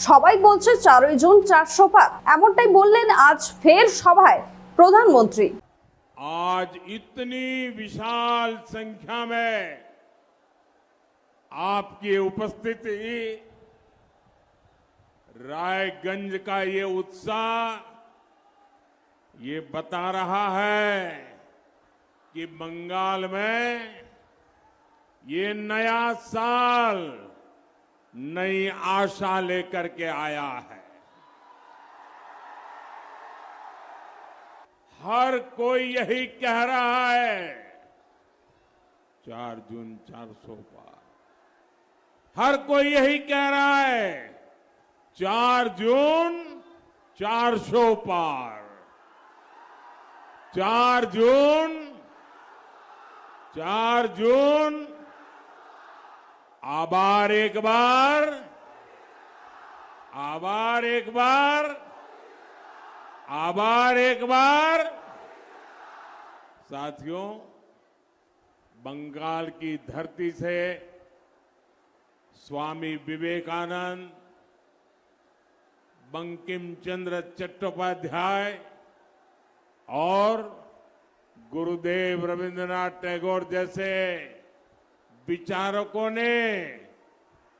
সবাই বলছে চারই জুন চারশো পাক এমনটাই বললেন আজ ফের সভায় প্রধানমন্ত্রী आज इतनी विशाल संख्या में आपकी उपस्थिति रायगंज का ये उत्साह ये बता रहा है कि बंगाल में ये नया साल नई आशा लेकर के आया है। हर कोई यही कह रहा है, चार जून चार सौ पार। हर कोई यही कह रहा है, चार जून चार सौ पार। चार जून चार जून आबार एक बार। आबार एक बार। आभार एक बार। साथियों, बंगाल की धरती से स्वामी विवेकानंद बंकिम चंद्र चट्टोपाध्याय और गुरुदेव रविंद्रनाथ टैगोर जैसे विचारकों ने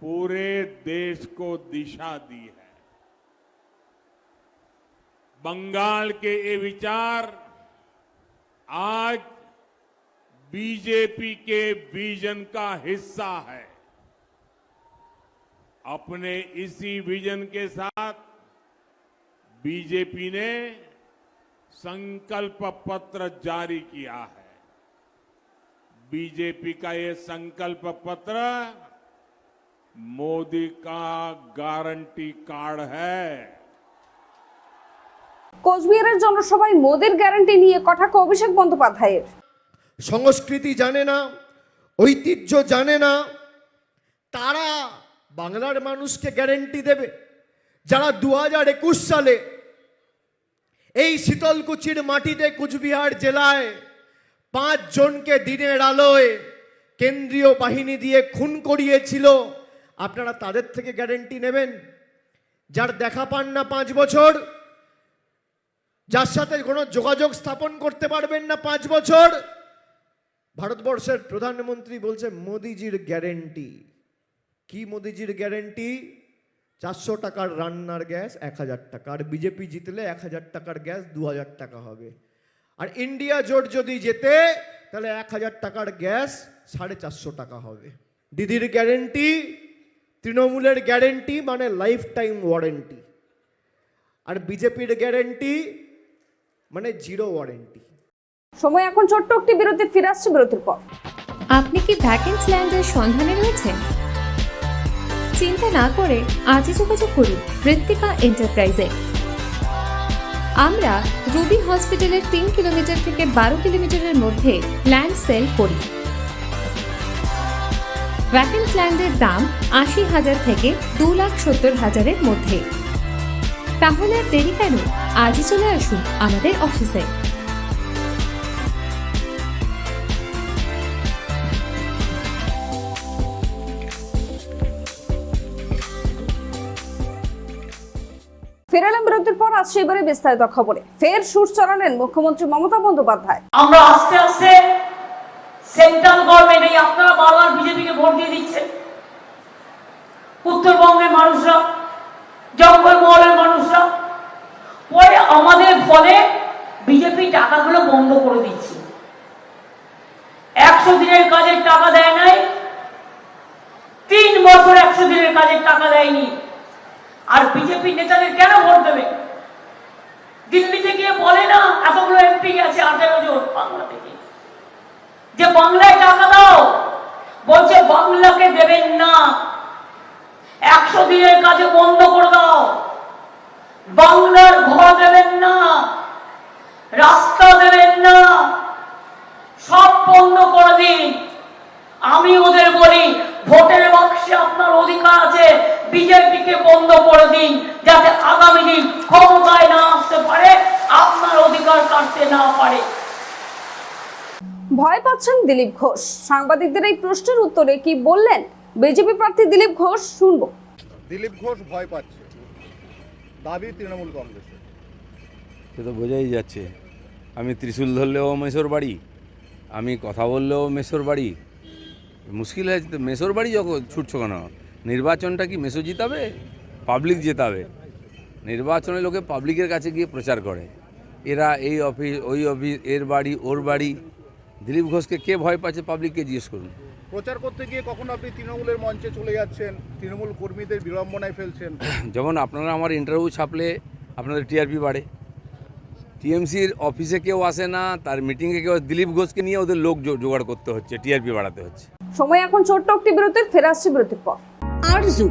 पूरे देश को दिशा दी है। बंगाल के ये विचार आज बीजेपी के विजन का हिस्सा है। अपने इसी विजन के साथ बीजेपी ने संकल्प पत्र जारी किया है। बीजेपी का ये संकल्प पत्र मोदी का गारंटी कार्ड है কোচবিহারের জনসভায় মোদির গ্যারান্টি নিয়ে কটাক্ষ অভিষেক বন্দ্যোপাধ্যায়ের সংস্কৃতি জানে না ঐতিহ্য জানে না তারা বাংলার মানুষকে গ্যারেন্টি দেবে যারা দু হাজার একুশ সালে এই শীতলকুচির মাটিতে কুচবিহার জেলায় পাঁচ জনকে দিনের আলোয় কেন্দ্রীয় বাহিনী দিয়ে খুন করিয়েছিল। আপনারা তাদের থেকে গ্যারেন্টি নেবেন। যার দেখা পান না পাঁচ বছর, যার সাথে কোনো যোগাযোগ স্থাপন করতে পারবেন না পাঁচ বছর, ভারতবর্ষের প্রধানমন্ত্রী বলছে, মোদিজির গ্যারেন্টি। কি মোদিজির গ্যারেন্টি? চারশো টাকার রান্নার গ্যাস, এক হাজার টাকা। আর বিজেপি জিতলে এক হাজার টাকার গ্যাস, দু হাজার টাকা হবে। আর ইন্ডিয়া জোট যদি যেতে তাহলে এক হাজার টাকার গ্যাস সাড়ে চারশো টাকা হবে। দিদির গ্যারেন্টি তৃণমূলের গ্যারেন্টি মানে লাইফ টাইম ওয়ারেন্টি আর বিজেপির গ্যারেন্টি মানে জিরো ওয়ারেন্টি সময় এখন ছোট্ট একটি বিরতি ফিরে আসছে বিরতির পর। আপনি কি ভ্যাকেন্স ল্যান্ডের সন্ধানে রয়েছেন? চিন্তা না করে আজই যোগাযোগ করুন ঋত্বিকা এন্টারপ্রাইজে আমরা রুবি হসপিটালের তিন কিলোমিটার থেকে বারো কিলোমিটারের মধ্যে ল্যান্ড সেল করি। ভ্যাকেন্স ল্যান্ডের দাম আশি হাজার থেকে দু লাখ সত্তর হাজারের মধ্যে। তাহলে আর দেরি কেন? আজই চলে আসুন আমাদের অফিসে ফিরে এলাম বিরতির পর আজ সেবারে বিস্তারিত খবরে। ফের সুর চড়ালেন মুখ্যমন্ত্রী মমতা বন্দ্যোপাধ্যায়। আমরা আস্তে আস্তে সেন্ট্রাল গভর্নমেন্ট, এই আপনারা বারবার বিজেপিকে ভোট দিয়ে দিচ্ছেন। উত্তরবঙ্গের মানুষরা জঙ্গলমহলের মানুষরা, পরে আমাদের ফলে বিজেপি টাকাগুলো বন্ধ করে দিচ্ছে। একশো দিনের কাজের টাকা দেয় নাই, তিন বছর একশো দিনের কাজের টাকা দেয়নি। আর বিজেপি নেতাদের কেন ভোট দেবে? দিল্লিতে গিয়ে বলে না, এতগুলো এমপি আছে, আঠেরো জন বাংলা থেকে। যে বাংলায় টাকা দাও, বলছে বাংলাকে দেবেন না। একশো দিনের কাজে বন্ধ করে দাও। বাংলার ঘর দেবেন না, রাস্তা দেবেন না, সব বন্ধ করে দিন। আমি ওদের বলি, ভোটের বাক্সে আপনার অধিকার আছে যাতে আগামী দিন ক্ষমতায় না আসতে পারে আপনার অধিকার কাটতে না পারে। ভয় পাচ্ছেন দিলীপ ঘোষ। সাংবাদিকদের এই প্রশ্নের উত্তরে কি বললেন? বিজেপি প্রার্থী দিলীপ ঘোষ শুনব। দিলীপ ঘোষ ভয় পাচ্ছে। দাবি তৃণমূল কংগ্রেসের। সে তো বোঝাই যাচ্ছে। আমি ত্রিশূল ধরলেও মেসোর বাড়ি আমি কথা বললেও মেসোর বাড়ি। মুশকিল হয়েছে তো মেসোর বাড়ি যখন ছুটছো কেন? নির্বাচনটা কি মেসো জিতাবে? পাবলিক জেতাবে। নির্বাচনে লোকে পাবলিকের কাছে গিয়ে প্রচার করে। এরা এই অফিস ওই অফিস এর বাড়ি ওর বাড়ি। দিলীপ ঘোষকে কে ভয় পাচ্ছে পাবলিককে জিজ্ঞেস করুন। প্রচার করতে গিয়ে কখন আপনি তৃণমূলের মঞ্চে চলে যাচ্ছেন তৃণমূল কর্মীদের বিড়ম্বনায় ফেলছেন? যেমন আপনারা আমার ইন্টারভিউ ছাপলে আপনাদের টিআরপি বাড়ে। টিএমসির অফিসে কেউ আসে না তার মিটিংয়ে কেউ দিলীপ ঘোষকে নিয়ে ওদের লোক জো- জোগাড় করতে হচ্ছে টিআরপি বাড়াতে হচ্ছে। সময় এখন ছোট্ট একটি বিরতির ফেরা আসছে বিরতির পর। Arzu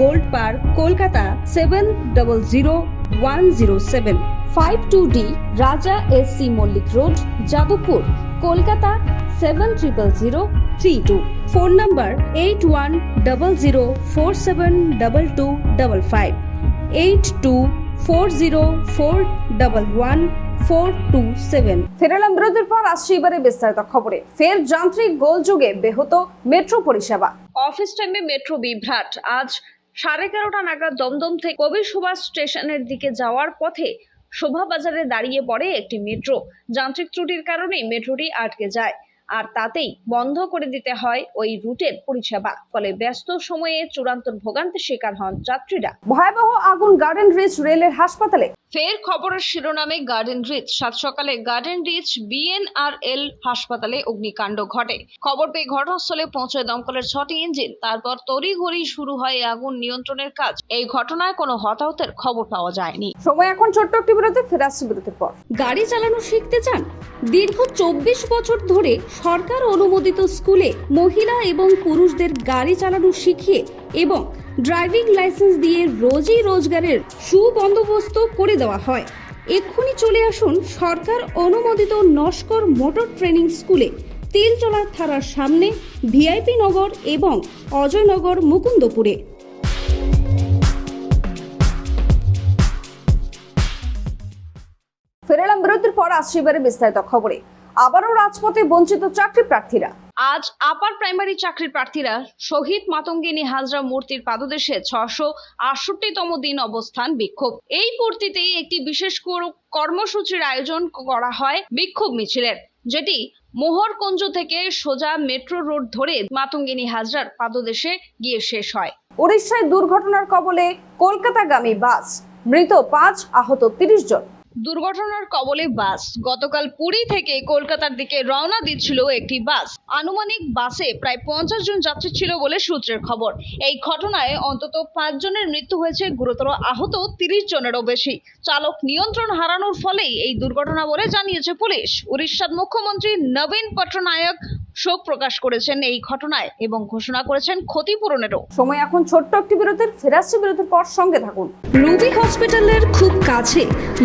gold park Kolkata seven double zero one zero seven five two D Raja S C Mallick road Jadavpur Kolkata seven triple zero three two phone number eight one double zero four seven double two double five eight two four zero four double one four two seven ফেরালাম বিরতির পর আসছে এবারে বিস্তারিত খবরে। ফের যান্ত্রিক গোলযোগে বেহত মেট্রো পরিষেবা। অফিস টাইমে মেট্রো বিভ্রাট। আজ সাড়ে এগারোটা নাগাদ দমদম থেকে কবি সুভাষ স্টেশনের দিকে যাওয়ার পথে শোভাবাজারে দাঁড়িয়ে পড়ে একটি মেট্রো। যান্ত্রিক ত্রুটির কারণে মেট্রোটি আটকে যায়। আর তাতেই বন্ধ করে দিতে হয় ওই রুটের পরিষেবা। ফলে ব্যস্ত সময়ে চূড়ান্ত ভোগান্তির শিকার হন যাত্রীরা। ভয়াবহ আগুন গার্ডেন রিচ রেলের হাসপাতালে ফের খবরের শিরোনামে গার্ডেন রিচ সাত সকালে গার্ডেন রিচ বিএনআরএল হাসপাতালে অগ্নিকাণ্ড ঘটে। খবর পেয়ে ঘটনাস্থলে পৌঁছায় দমকলের ছটি ইঞ্জিন। তারপর তড়িঘড়ি শুরু হয় আগুন নিয়ন্ত্রণের কাজ। এই ঘটনায় কোনো হতাহতের খবর পাওয়া যায়নি। সময় এখন ছোট্ট একটি বিরতি ফের আসছে বিরতির পর। গাড়ি চালানো শিখতে চান? দীর্ঘ চব্বিশ বছর ধরে সরকার অনুমোদিত স্কুলে মহিলা এবং পুরুষদের গাড়ি চালানো শিখিয়ে এবং ড্রাইভিং লাইসেন্স দিয়ে রোজই রোজগারের সুবন্দোবস্ত করে দেওয়া হয়। এক্ষুনি চলে আসুন সরকার অনুমোদিত নস্কর মোটর ট্রেনিং স্কুলে। তিলচলার থানার সামনে ভিআইপি নগর এবং অজয়নগর মুকুন্দপুরে। ফেরালাম বিরতির পর আসছে এবারে বিস্তারিত খবরে। আবারও রাজপথে বঞ্চিত চাকরি প্রার্থীরা। আজ আপার প্রাইমারি চাকরির প্রার্থীরা শহীদ মাতঙ্গিনী হাজরা মূর্তির পাদদেশে ছশো আটষট্টিতম দিন অবস্থান বিক্ষোভ। এই পূর্তিতে একটি বিশেষ কর- কর্মসূচির আয়োজন করা হয় বিক্ষোভ মিছিলের, যেটি মোহরকুঞ্জ থেকে সোজা মেট্রো রোড ধরে মাতঙ্গিনী হাজরার পাদদেশে গিয়ে শেষ হয়। উড়িষ্যায় দুর্ঘটনার কবলে কলকাতাগামী বাস, মৃত পাঁচ আহত তিরিশ জন। দুর্ঘটনার কবলে বাস। গতকাল পুরী থেকে কলকাতার দিকে রওনা দিচ্ছিল একটি বাস। আনুমানিক বাসে প্রায় পঞ্চাশ জন যাত্রী ছিল বলে সূত্রের খবর। এই ঘটনায় অন্তত পাঁচ জনের মৃত্যু হয়েছে, গুরুতর আহত তিরিশ জনেরও বেশি। চালক নিয়ন্ত্রণ হারানোর ফলেই এই দুর্ঘটনা বলে জানিয়েছে পুলিশ। উড়িষ্যার মুখ্যমন্ত্রী নবীন পট্টনায়ক শোক প্রকাশ করেছেন এই ঘটনায় এবং ঘোষণা করেছেন ক্ষতিপূরণেরও। সময় এখন ছোট্ট একটি বিরতির ফেরাচ্ছি বিরতির পর সঙ্গে থাকুন। রুবি হসপিটালের খুব কাছে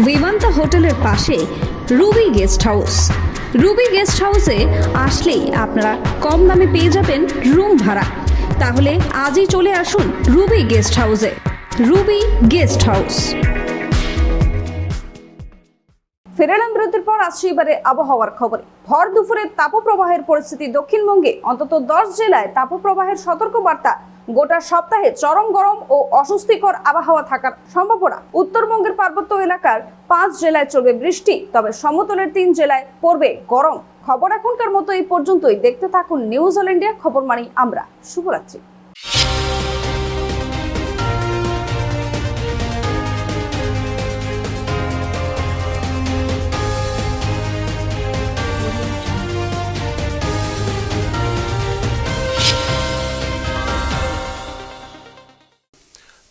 বিমান্তা হোটেলের পাশে Ruby guest house. Ruby guest হাউসে আসলেই আপনারা কম দামে পেয়ে যাবেন রুম ভাড়া। তাহলে আজই চলে আসুন রুবি গেস্ট হাউসে। Ruby guest house. ফেরালাম বিরতির পর আসছে এবারে আবহাওয়ার খবরে। ভর দুপুরের তাপপ্রবাহের পরিস্থিতি দক্ষিণবঙ্গে, অন্তত দশ জেলায় তাপপ্রবাহের সতর্ক বার্তা গোটা সপ্তাহে চরম গরম ও অস্বস্তিকর আবহাওয়া থাকার সম্ভাবনা। উত্তরবঙ্গের পার্বত্য এলাকার পাঁচ জেলায় চলবে বৃষ্টি, তবে সমতলের তিন জেলায় পড়বে গরম। খবর এখনকার মতো এই পর্যন্তই। দেখতে থাকুন নিউজ অল ইন্ডিয়া খবর মানি আমরা। শুভরাত্রি।